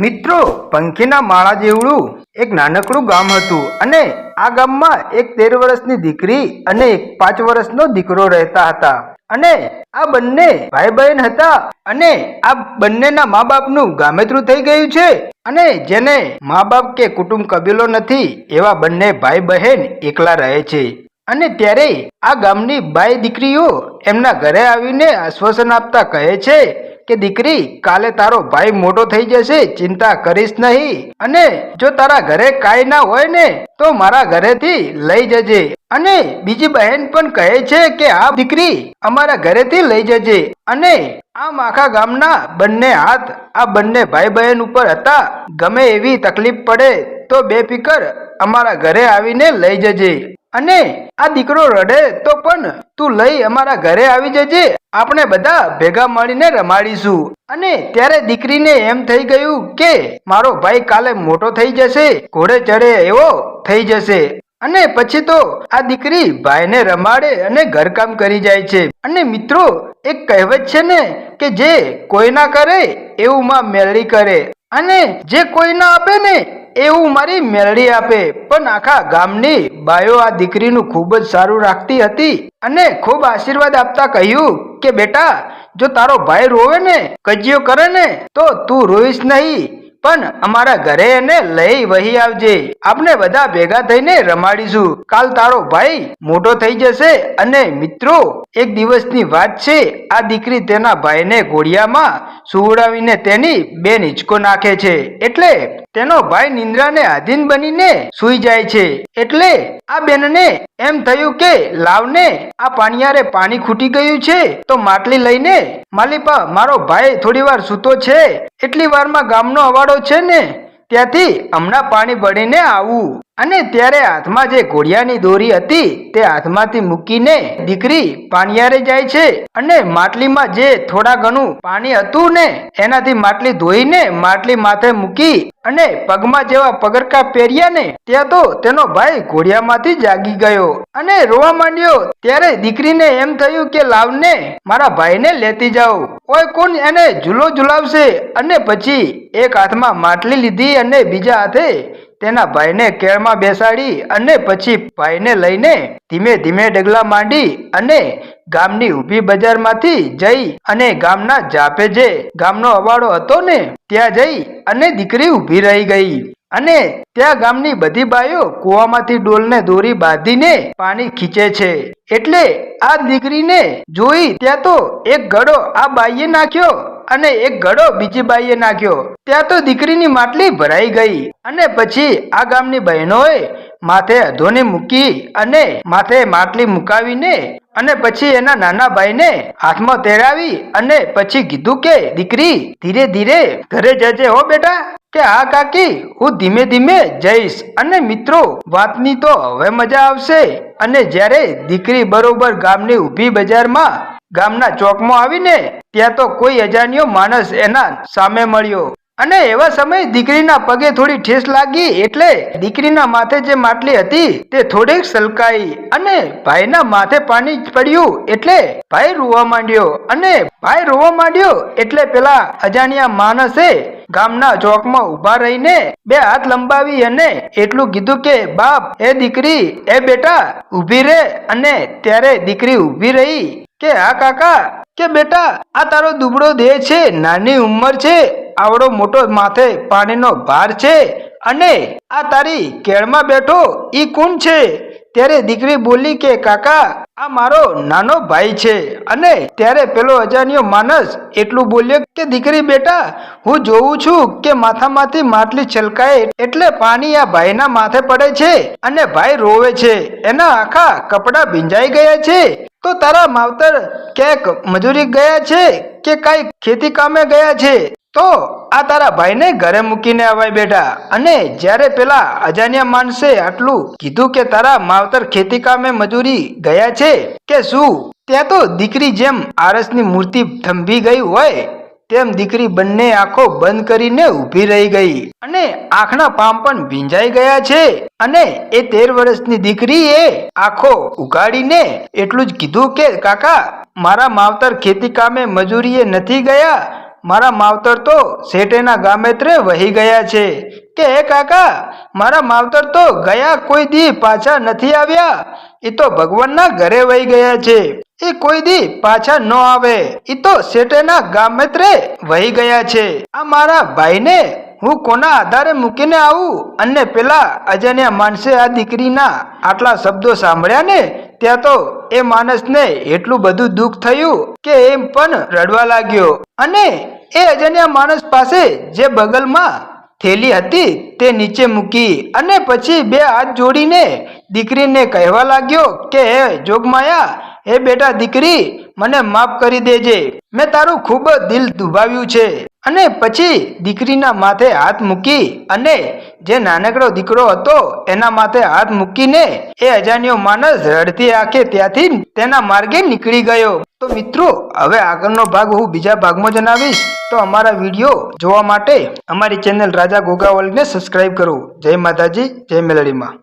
મિત્રો, પંખીના માળા જેવડું એક નાનકડું ગામ હતું અને આ ગામમાં એક તેર વર્ષની દીકરી અને એક પાંચ વર્ષનો દીકરો રહેતા હતા. અને આ બંને ભાઈ બહેન હતા અને આ બંનેના મા બાપનું ગામેતરું થઈ ગયું છે. અને જેને મા બાપ કે કુટુંબ કબીલો નથી, એવા બંને ભાઈ બહેન એકલા રહે છે. અને ત્યારે આ ગામની બાઈ દીકરીઓ એમના ઘરે આવીને આશ્વાસન આપતા કહે છે કે દીકરી, કાલે તારો ભાઈ મોટો થઈ જશે, ચિંતા કરીશ નહીં. અને જો તારા ઘરે કાંઈ ના હોય ને, તો મારા ઘરેથી લઈ જજે. અને બીજી બહેન પણ કહે છે કે, આ દીકરી અમારા ઘરેથી લઈ જજે. અને આમ આખા ગામના બંને હાથ આ બંને ભાઈ બહેન ઉપર હતા. ગમે એવી તકલીફ પડે, તો બે ફિકર અમારા ઘરે આવીને લઈ જજે. અને આ દીકરો રડે તો પણ તું લઈ અમારા ઘરે આવી જજે. આપણે બધા ભેગા મળીને રમાડીશું. અને ત્યારે દીકરીને એમ થઈ ગયું કે મારો ભાઈ કાલે મોટો થઈ જશે, ઘોડે ચડે એવો થઈ જશે. અને પછી તો આ દીકરી ભાઈને રમાડે અને ઘરકામ કરી જાય છે. અને મિત્રો, એક કહેવત છે ને કે જે કોઈ ના કરે, એવું માં મેળી કરે. અને જે કોઈ ના આપે ને, એવું મારી મેળડી આપે. પણ આખા ગામની બાયો આ દીકરીનું ખૂબ જ સારું રાખતી હતી અને ખૂબ આશીર્વાદ આપતા કહ્યું કે, બેટા, જો તારો ભાઈ રોવે ને, કજિયો કરે ને, તો તું રોઈશ નહીં. પણ અમારા ઘરે એને લઈ વહી આવજે. આપણે બધા ભેગા થઈને રમાડીશું. કાલ તારો ભાઈ મોટો થઈ જશે અને મિત્રો, એક દિવસની વાત છે, આ દીકરી તેના ભાઈને ઘોડિયામાં સુવડાવીને તેની બે નીચકો નાખે છે. એટલે તેનો ભાઈ નિંદ્રાને આધીન બનીને સૂઈ જાય છે. એટલે આ બેનને એમ થયું કે લાવને આ પાણીયારે પાણી ખૂટી ગયું છે, તો માટલી લઈને માલિપા મારો ભાઈ થોડી વાર સૂતો છે. એટલી વારમાં ગામનો અવાડો છે ને, ત્યાંથી હમણાં પાણી ભરીને આવું. અને ત્યારે હાથમાં જે ઘોડિયાની દોરી હતી, તે હાથમાંથી મૂકીને દીકરી પાણીયારે જાય છે અને માટલીમાં જે થોડા ઘણું પાણી હતું ને, એનાથી માટલી ધોઈને માટલી માથે મૂકી અને પગમાં જેવા પગરકા પહેર્યા ને, ત્યાં તો તેનો ભાઈ ઘોડિયામાંથી જાગી ગયો. અને રોવા માંડ્યો, ત્યારે દીકરીને એમ થયું કે, લાવને, મારા ભાઈને લેતી જાઓ. ઓય, કોણ એને ઝૂલો ઝુલાવશે? અને પછી એક હાથમાં માટલી લીધી અને બીજા હાથે તેના ભાઈને કેળમાં બેસાડી અને પછી ભાઈને લઈને ધીમે ધીમે ડગલા માંડી અને ગામની ઊભી બજારમાંથી જઈ અને ગામના જાપે જે ગામનો અવાડો હતો ને, ત્યાં જઈ અને દીકરી ઊભી રહી ગઈ. અને ત્યાં ગામની બધી બાઈઓ કૂવામાંથી ડોલને દોરી બાંધીને પાણી ખીચે છે. એટલે આ દીકરીને જોઈ ત્યાં તો એક ગળો આ બાઈએ નાખ્યો અને એક ઘડો બીજી બાઈએ નાખ્યો. ત્યાં તો દીકરીની માટલી ભરાઈ ગઈ અને પછી આ ગામની બહેનોએ માથે અધોને મૂકી અને માથે માટલી મુકાવીને અને પછી એના નાના ભાઈને હાથમાં તેરાવી અને પછી કીધું કે, દીકરી, ધીરે ધીરે ઘરે જજે હો બેટા, કે હા કાકી હું ધીમે ધીમે જઈશ અને મિત્રો, વાતની તો હવે મજા આવશે. અને જ્યારે દીકરી બરોબર ગામની ઊભી બજારમાં ગામના ચોકમાં આવીને ત્યાં તો કોઈ અજાણ્યો માણસ એના સામે મળ્યો. અને એવા સમયે દીકરીના પગે થોડી ઠેસ લાગી એટલે દીકરીના માથે જે માટલી હતી તે થોડીક સલકાઈ અને ભાઈના માથે પાણી પડ્યું એટલે ભાઈ રોવા માંડ્યો. અને ભાઈ રોવા માંડ્યો એટલે પેલા અજાણ્યા માણસે ગામના ચોકમાં ઊભા રહીને બે હાથ લંબાવી અને એટલું કીધું કે, બાપ, એ દીકરી, એ બેટા, ઊભી રે. અને ત્યારે દીકરી ઊભી રહી કે, હા, કાકા. કે, બેટા, આ તારો દુબળો દેહ છે, નાની ઉંમર છે, આવડો મોટો માથે પાણીનો ભાર છે, અને આ તારી કેળમાં બેઠો ઈ કોણ છે. ત્યારે દીકરી બોલી કે, કાકા, આ મારો નાનો ભાઈ છે. અને ત્યારે પેલો અજાણ્યો માણસ એટલું બોલ્યો કે, દીકરી બેટા, હું જોઉં છું કે માથામાંથી માટલી છલકાય એટલે પાણી આ ભાઈના માથે પડે છે અને ભાઈ રોવે છે. એના આખા કપડાં ભીંજાઈ ગયા છે. તો તારા માવતર ક્યાંક મજૂરી ગયા છે કે કાંઈ ખેતી કામે ગયા છે? તો આ તારા ભાઈને ઘરે મૂકીને અવાય બેટા. અને જ્યારે પેલા અજાણ્યા માણસે આટલું કીધું કે તારા માવતર ખેતી કામે મજૂરી ગયા છે કે શું? ત્યાં તો દીકરી જેમ આરસની મૂર્તિ થંભી ગઈ હોય, તેમ દીકરી બંને આંખો બંધ કરીને ઊભી રહી ગઈ. અને આંખના પામ પણ ભીંજાઈ ગયા છે. અને એ તેર વર્ષની દીકરીએ આંખો ઉગાડીને એટલું જ કીધું કે કાકા, મારા માવતર ખેતી કામે મજૂરીએ નથી ગયા મારા માવતર તો શેઠેના ગામેત્રે વહી ગયા છે. કે હે કાકા, મારા માવતર તો ગયા કોઈ દી પાછા નથી આવ્યા? એ તો ભગવાનના ઘરે વહી ગયા છે. એ કોઈ દી પાછા ન આવે. એ તો શેઠેના ગામેત્રે વહી ગયા છે. આ મારા ભાઈને હું કોના આધારે મૂકીને આવું? અને પેલા અજાણ્યા માણસે આ દીકરીના આટલા શબ્દો સાંભળ્યા ને, ત્યાં તો એ માણસને એટલું બધું દુઃખ થયું કે એમ પણ રડવા લાગ્યો. અને એ અજાણ્યા માણસ પાસે જે બગલમાં થેલી હતી તે નીચે મૂકી અને પછી બે હાથ જોડીને દીકરીને કહેવા લાગ્યો કે, હે જોગમાયા, હે બેટા દીકરી, મને માફ કરી દેજે. મેં તારું ખૂબ દિલ દુભાવ્યું છે. અને પછી દીકરીના માથે હાથ મૂકી અને જે નાનકડો દીકરો હતો, એના માથે હાથ મૂકીને એ અજાણ્યો માણસ રડતી આંખે ત્યાંથી તેના માર્ગે નીકળી ગયો. તો મિત્રો, હવે આગળનો ભાગ હું બીજા ભાગમાં જણાવીશ. તો અમારા વીડિયો જોવા માટે અમારી ચેનલ રાજા ગોગા સબસ્ક્રાઈબ કરો. જય માતાજી, જય મેલડીમાં.